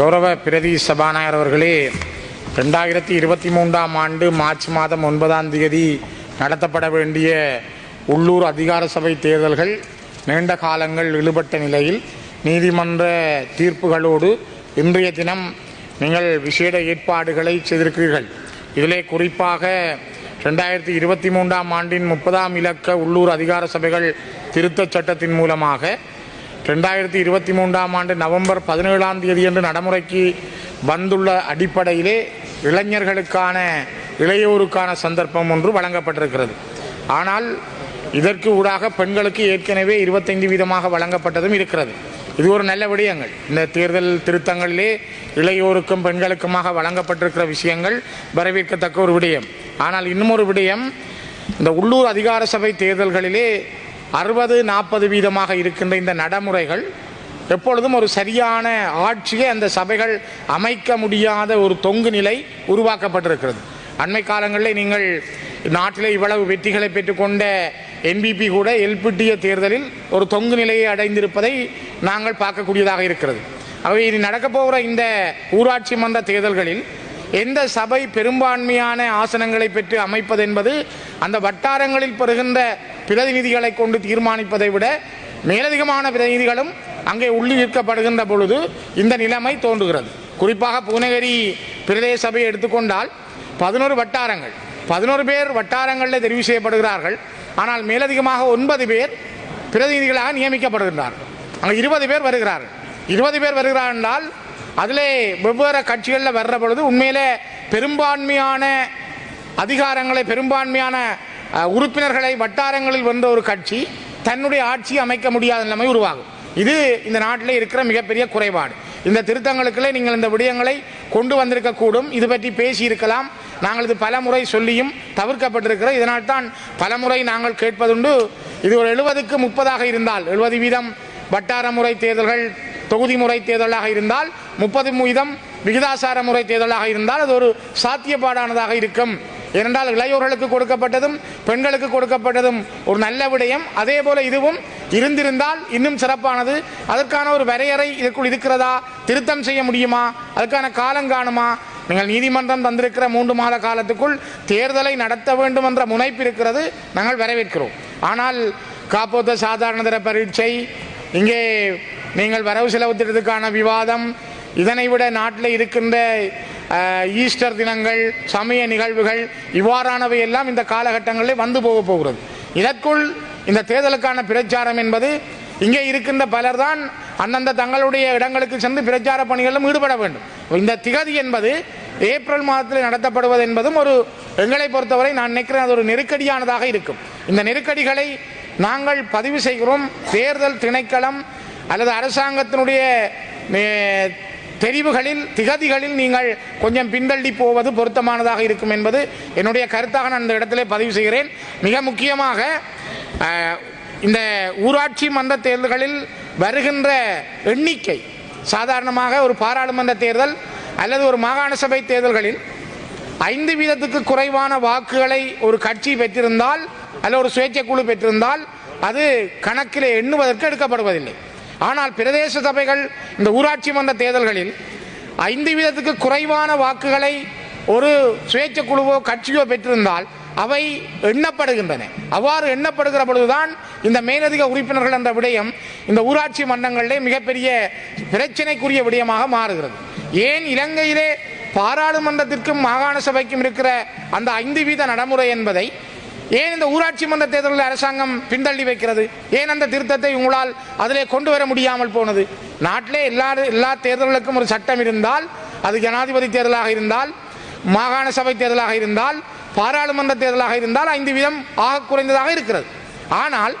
கௌரவ பிரதி சபாநாயகர் அவர்களே ரெண்டாயிரத்தி இருபத்தி மூன்றாம் ஆண்டு மார்ச் மாதம் ஒன்பதாம் தேதி நடத்தப்பட வேண்டிய உள்ளூர் அதிகார சபை தேர்தல்கள் நீண்ட காலங்கள் இழுபட்ட நிலையில் நீதிமன்ற தீர்ப்புகளோடு இன்றைய தினம் நீங்கள் விசேட ஏற்பாடுகளை செய்திருக்கிறீர்கள். இதிலே குறிப்பாக ரெண்டாயிரத்தி இருபத்தி மூன்றாம் ஆண்டின் முப்பதாம் இலக்க உள்ளூர் அதிகார சபைகள் திருத்தச் சட்டத்தின் மூலமாக ரெண்டாயிரத்தி இருபத்தி மூன்றாம் ஆண்டு நவம்பர் பதினேழாம் தேதி என்று நடைமுறைக்கு வந்துள்ள அடிப்படையிலே இளைஞர்களுக்கான இளையோருக்கான சந்தர்ப்பம் ஒன்று வழங்கப்பட்டிருக்கிறது. ஆனால் இதற்கு ஊடாக பெண்களுக்கு ஏற்கனவே இருபத்தைந்து வீதமாக வழங்கப்பட்டதும் இருக்கிறது. இது ஒரு நல்ல விடயங்கள். இந்த தேர்தல் திருத்தங்களிலே இளையோருக்கும் பெண்களுக்குமாக வழங்கப்பட்டிருக்கிற விஷயங்கள் வரவேற்கத்தக்க ஒரு விடயம். ஆனால் இன்னும் ஒரு விடயம் இந்த உள்ளூர் அதிகார சபை தேர்தல்களிலே அறுபது நாற்பது வீதமாக இருக்கின்ற இந்த நடைமுறைகள் எப்பொழுதும் ஒரு சரியான ஆட்சியை அந்த சபைகள் அமைக்க முடியாத ஒரு தொங்கு நிலை உருவாக்கப்பட்டிருக்கிறது. அண்மை காலங்களில் நீங்கள் நாட்டில் இவ்வளவு வெற்றிகளை பெற்றுக்கொண்ட என்பிபி கூட எல்பிட்டிய தேர்தலில் ஒரு தொங்கு நிலையை அடைந்திருப்பதை நாங்கள் பார்க்கக்கூடியதாக இருக்கிறது. ஆகவே இனி நடக்கப் போகிற இந்த ஊராட்சி மன்ற தேர்தல்களில் எந்த சபை பெரும்பான்மையான ஆசனங்களை பெற்று அமைப்பது என்பது அந்த வட்டாரங்களில் பெறுகின்ற பிரதிநிதிகளை கொண்டு தீர்மானிப்பதை விட மேலதிகமான பிரதிநிதிகளும் அங்கே உள்ளிருக்கப்படுகின்ற பொழுது இந்த நிலைமை தோன்றுகிறது. குறிப்பாக பூனகிரி பிரதேச சபையை எடுத்துக்கொண்டால் பதினோரு வட்டாரங்கள் பதினோரு பேர் வட்டாரங்களில் தெரிவு செய்யப்படுகிறார்கள். ஆனால் மேலதிகமாக ஒன்பது பேர் பிரதிநிதிகளாக நியமிக்கப்படுகின்றார்கள். அங்கே இருபது பேர் வருகிறார்கள். இருபது பேர் வருகிறார் என்றால் அதிலே வெவ்வேறு கட்சிகளில் வர்ற பொழுது உண்மையிலே பெரும்பான்மையான அதிகாரங்களை பெரும்பான்மையான உறுப்பினர்களை வட்டாரங்களில் வந்த ஒரு கட்சி தன்னுடைய ஆட்சி அமைக்க முடியாத நிலைமை உருவாகும். இது இந்த நாட்டில் இருக்கிற மிகப்பெரிய குறைபாடு. இந்த திருத்தங்களுக்குள்ளே நீங்கள் இந்த விடயங்களை கொண்டு வந்திருக்கக்கூடும் இது பற்றி பேசியிருக்கலாம் நாங்கள் இது பல முறை சொல்லியும் தவிர்க்கப்பட்டிருக்கிறோம். இதனால் தான் பல முறை நாங்கள் கேட்பதுண்டு. இது ஒரு எழுபதுக்கு முப்பதாக இருந்தால் எழுபது வீதம் வட்டார முறை தேர்தல்கள் தொகுதி முறை தேர்தலாக இருந்தால் முப்பது வீதம் விகிதாசார முறை தேர்தலாக இருந்தால் அது ஒரு சாத்தியப்பாடானதாக இருக்கும். ஏனென்றால் இளையோர்களுக்கு கொடுக்கப்பட்டதும் பெண்களுக்கு கொடுக்கப்பட்டதும் ஒரு நல்ல விடயம். அதே போல இதுவும் இருந்திருந்தால் இன்னும் சிறப்பானது. அதற்கான ஒரு வரையறை இதற்குள் இருக்கிறதா? திருத்தம் செய்ய முடியுமா? அதுக்கான காலம் காணுமா? நீங்கள் நீதிமன்றம் தந்திருக்கிற மூன்று மாத காலத்துக்குள் தேர்தலை நடத்த வேண்டும் என்ற முனைப்பு இருக்கிறது. நாங்கள் வரவேற்கிறோம். ஆனால் காப்போத்த சாதாரண தர பரீட்சை இங்கே நீங்கள் வரவு செலவு திட்டத்துக்கான விவாதம் இதனை விட நாட்டில் இருக்கின்ற ஈஸ்டர் தினங்கள் சமய நிகழ்வுகள் இவ்வாறானவை எல்லாம் இந்த காலகட்டங்களில் வந்து போக போகிறது. இதற்குள் இந்த தேர்தலுக்கான பிரச்சாரம் என்பது இங்கே இருக்கின்ற பலர் தான் அந்தந்த தங்களுடைய இடங்களுக்கு சென்று பிரச்சார பணிகளிலும் ஈடுபட வேண்டும். இந்த திகதி என்பது ஏப்ரல் மாதத்தில் நடத்தப்படுவது என்பதும் ஒரு எங்களை பொறுத்தவரை நான் நினைக்கிறேன் அது ஒரு நெருக்கடியானதாக இருக்கும். இந்த நெருக்கடிகளை நாங்கள் பதிவு செய்கிறோம். தேர்தல் திணைக்களம் அல்லது அரசாங்கத்தினுடைய தெரிவுகளில் திகதிகளில் நீங்கள் கொஞ்சம் பின்தள்ளி போவது பொருத்தமானதாக இருக்கும் என்பது என்னுடைய கருத்தாக நான் இந்த இடத்திலே பதிவு செய்கிறேன். மிக முக்கியமாக இந்த ஊராட்சி மன்ற தேர்தல்களில் வருகின்ற எண்ணிக்கை சாதாரணமாக ஒரு பாராளுமன்ற தேர்தல் அல்லது ஒரு மாகாண சபை தேர்தல்களில் ஐந்து வீதத்துக்கு குறைவான வாக்குகளை ஒரு கட்சி பெற்றிருந்தால் அல்ல ஒரு சுயேட்சை குழு பெற்றிருந்தால் அது கணக்கில் எண்ணுவதற்கு எடுக்கப்படுவதில்லை. ஆனால் பிரதேச சபைகள் இந்த ஊராட்சி மன்ற தேர்தல்களில் ஐந்து வீதத்துக்கு குறைவான வாக்குகளை ஒரு சுயேட்சை குழுவோ கட்சியோ பெற்றிருந்தால் அவை எண்ணப்படுகின்றன. அவ்வாறு எண்ணப்படுகிற பொழுதுதான் இந்த மேலதிக உறுப்பினர்கள் என்ற விடயம் இந்த ஊராட்சி மன்றங்களிலே மிகப்பெரிய பிரச்சனைக்குரிய விடயமாக மாறுகிறது. ஏன் இலங்கையிலே பாராளுமன்றத்திற்கும் மாகாண சபைக்கும் இருக்கிற அந்த ஐந்து வீத நடைமுறை என்பதை ஏன் இந்த ஊராட்சி மன்ற தேர்தலில் அரசாங்கம் பின்தள்ளி வைக்கிறது? ஏன் அந்த திருத்தத்தை உங்களால் அதிலே கொண்டு வர முடியாமல் போனது? நாட்டிலே எல்லா எல்லா தேர்தல்களுக்கும் ஒரு சட்டம் இருந்தால் அது ஜனாதிபதி தேர்தலாக இருந்தால் மாகாண சபை தேர்தலாக இருந்தால் பாராளுமன்ற தேர்தலாக இருந்தால் ஐந்து வீதம் ஆக குறைந்ததாக இருக்கிறது. ஆனால்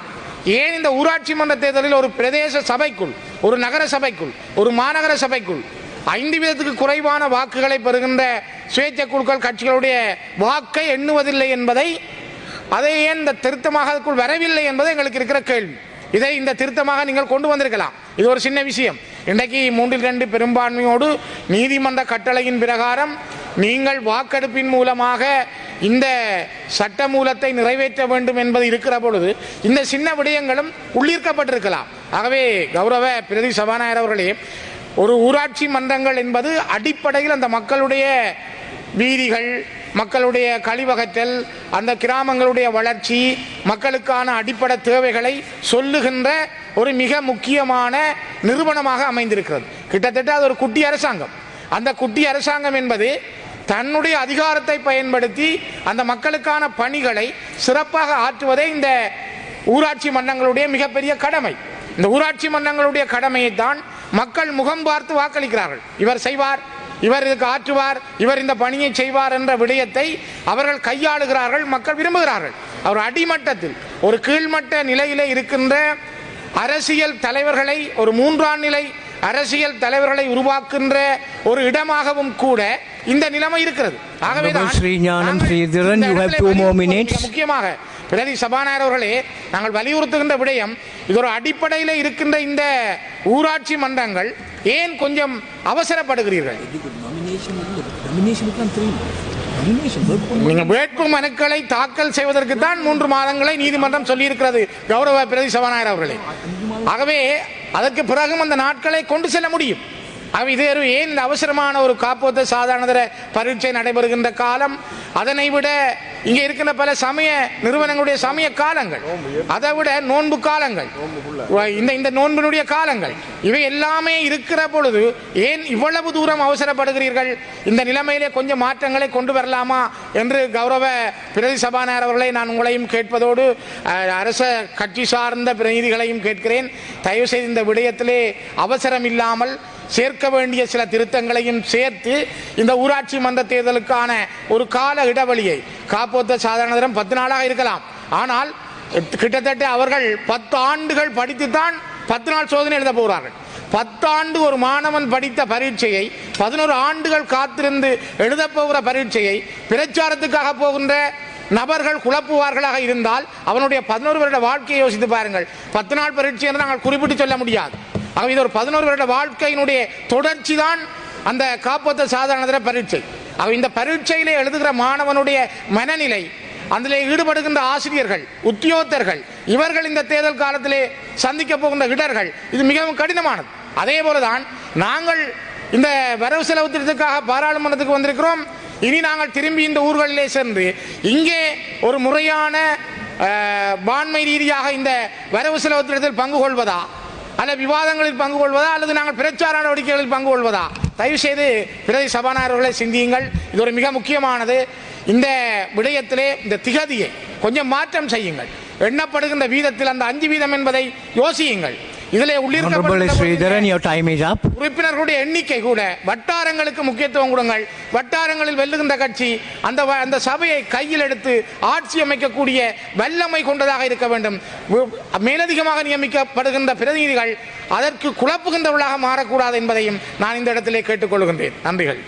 ஏன் இந்த ஊராட்சி மன்ற தேர்தலில் ஒரு பிரதேச சபைக்குள் ஒரு நகர சபைக்குள் ஒரு மாநகர சபைக்குள் ஐந்து வீதத்துக்கு குறைவான வாக்குகளை பெறுகின்ற சுயேட்சை குழுக்கள் கட்சிகளுடைய வாக்கை எண்ணுவதில்லை என்பதை அதை ஏன் இந்த திருத்தமாக அதுக்குள் வரவில்லை என்பது எங்களுக்கு இருக்கிற கேள்வி. இதை இந்த திருத்தமாக நீங்கள் கொண்டு வந்திருக்கலாம். இது ஒரு சின்ன விஷயம். இன்றைக்கு மூன்றில் ரெண்டு பெரும்பான்மையோடு நீதிமன்ற கட்டளையின் பிரகாரம் நீங்கள் வாக்கெடுப்பின் மூலமாக இந்த சட்ட மூலத்தை நிறைவேற்ற வேண்டும் என்பது இருக்கிற பொழுது இந்த சின்ன விடயங்களும் உள்ளீர்க்கப்பட்டிருக்கலாம். ஆகவே கௌரவ பிரதி சபாநாயகர் அவர்களே ஒரு ஊராட்சி மன்றங்கள் என்பது அடிப்படையில் அந்த மக்களுடைய வீதிகள் மக்களுடைய கழிவகத்தல் அந்த கிராமங்களுடைய வளர்ச்சி மக்களுக்கான அடிப்படை தேவைகளை சொல்லுகின்ற ஒரு மிக முக்கியமான நிறுவனமாக அமைந்திருக்கிறது. கிட்டத்தட்ட அது ஒரு குட்டி அரசாங்கம். அந்த குட்டி அரசாங்கம் என்பது தன்னுடைய அதிகாரத்தை பயன்படுத்தி அந்த மக்களுக்கான பணிகளை சிறப்பாக ஆற்றுவதே இந்த ஊராட்சி மன்றங்களுடைய மிகப்பெரிய கடமை. இந்த ஊராட்சி மன்றங்களுடைய கடமையை தான் மக்கள் முகம் பார்த்து வாக்களிக்கிறார்கள். இவர் செய்வார் இவர் இதுக்கு ஆற்றுவார் இவர் இந்த பணியை செய்வார் என்ற விடயத்தை அவர்கள் கையாளுகிறார்கள் மக்கள் விரும்புகிறார்கள். அவர் அடிமட்டத்தில் ஒரு கீழ்மட்ட நிலையிலே இருக்கின்ற அரசியல் தலைவர்களை ஒரு மூன்றாம் நிலை அரசியல் தலைவர்களை உருவாக்குகின்ற ஒரு இடமாகவும் கூட இந்த நிலைமை இருக்கிறது. மிக முக்கியமாக. பிரதி சபாநாயகர் அவர்களே நாங்கள் வலியுறுத்துகின்ற விடயம் இது ஒரு அடிப்படையில் இருக்கின்ற இந்த ஊராட்சி மன்றங்கள் ஏன் கொஞ்சம் அவசரப்படுகிறீர்கள்? Nomination nomination become three months. Nomination work on நீங்க வேட்பு மனுக்களை தாக்கல் செய்வதற்கு தான் மூன்று மாதங்களை நீதிமன்றம் சொல்லியிருக்கிறது கௌரவ பிரதி சபாநாயகர் அவர்களே. ஆகவே அதற்கு பிறகும் அந்த நாட்களை கொண்டு செல்ல முடியும். இது ஒரு ஏன் இந்த அவசரமான ஒரு காப்போத்த சாதாரணதர பரீட்சை நடைபெறுகின்ற காலம்? அதனை விட இங்கே இருக்கின்ற பல சமய நிறுவனங்களுடைய சமய காலங்கள் அதை விட நோன்பு காலங்கள் இந்த இந்த நோன்பினுடைய காலங்கள் இவை எல்லாமே இருக்கிற பொழுது ஏன் இவ்வளவு தூரம் அவசரப்படுகிறீர்கள்? இந்த நிலைமையிலே கொஞ்சம் மாற்றங்களை கொண்டு வரலாமா? என்று கௌரவ பிரதி சபாநாயகர் அவர்களை நான் உங்களையும் கேட்பதோடு அரச கட்சி சார்ந்த பிரதிநிதிகளையும் கேட்கிறேன். தயவு செய்து இந்த விடயத்திலே அவசரம் இல்லாமல் சேர்க்க வேண்டிய சில திருத்தங்களையும் சேர்த்து இந்த ஊராட்சி மன்ற தேர்தலுக்கான ஒரு கால இடைவெளியை காப்போத்த சாதாரண பத்து நாளாக இருக்கலாம். ஆனால் கிட்டத்தட்ட அவர்கள் பத்து ஆண்டுகள் படித்துத்தான் பத்து நாள் சோதனை எழுத போகிறார்கள். பத்தாண்டு ஒரு மாணவன் படித்த பரீட்சையை பதினோரு ஆண்டுகள் காத்திருந்து எழுத போகிற பரீட்சையை பிரச்சாரத்துக்காக போகின்ற நபர்கள் குழப்புவார்களாக இருந்தால் அவனுடைய பதினோரு வருட வாழ்க்கையை யோசித்து பாருங்கள். பத்து நாள் பரீட்சை என்று நாங்கள் குறிப்பிட்டு சொல்ல முடியாது. ஆகவே இது ஒரு பதினோரு வருட வாழ்க்கையினுடைய தொடர்ச்சி தான் அந்த காப்பத்த சாதாரணத்தில் பரீட்சை. ஆக இந்த பரீட்சையிலே எழுதுகிற மாணவனுடைய மனநிலை அதில் ஈடுபடுகின்ற ஆசிரியர்கள் உத்தியோகத்தர்கள் இவர்கள் இந்த தேர்தல் காலத்திலே சந்திக்க போகின்ற இடர்கள் இது மிகவும் கடினமானது. அதே போலதான் நாங்கள் இந்த வரவு செலவு திட்டத்துக்காக பாராளுமன்றத்துக்கு வந்திருக்கிறோம். இனி நாங்கள் திரும்பி இந்த ஊர்களிலே சென்று இங்கே ஒரு முறையான பான்மை ரீதியாக இந்த வரவு செலவு திட்டத்தில் பங்கு கொள்வதா? அல்ல விவாதங்களில் பங்கு கொள்வதா அல்லது நாங்கள் பிரச்சார நடவடிக்கைகளில் பங்கு கொள்வதா? தயவு செய்து பிரதி சபாநாயகர்களை சிந்தியுங்கள். இது ஒரு மிக முக்கியமானது. இந்த விடயத்திலே இந்த திகதியை கொஞ்சம் மாற்றம் செய்யுங்கள். எண்ணப்படுகின்ற வீதத்தில் அந்த அஞ்சு வீதம் என்பதை யோசியுங்கள். இதிலே up. உறுப்பினர்களுடைய எண்ணிக்கை கூட வட்டாரங்களுக்கு முக்கியத்துவம் கொடுங்கள். வட்டாரங்களில் வெல்லுகின்ற கட்சி அந்த அந்த சபையை கையில் எடுத்து ஆட்சி அமைக்கக்கூடிய வல்லமை கொண்டதாக இருக்க வேண்டும். மேலதிகமாக நியமிக்கப்படுகின்ற பிரதிநிதிகள் அதற்கு குழப்புகின்றவர்களாக மாறக்கூடாது என்பதையும் நான் இந்த இடத்திலே கேட்டுக்கொள்கின்றேன். நன்றிகள்.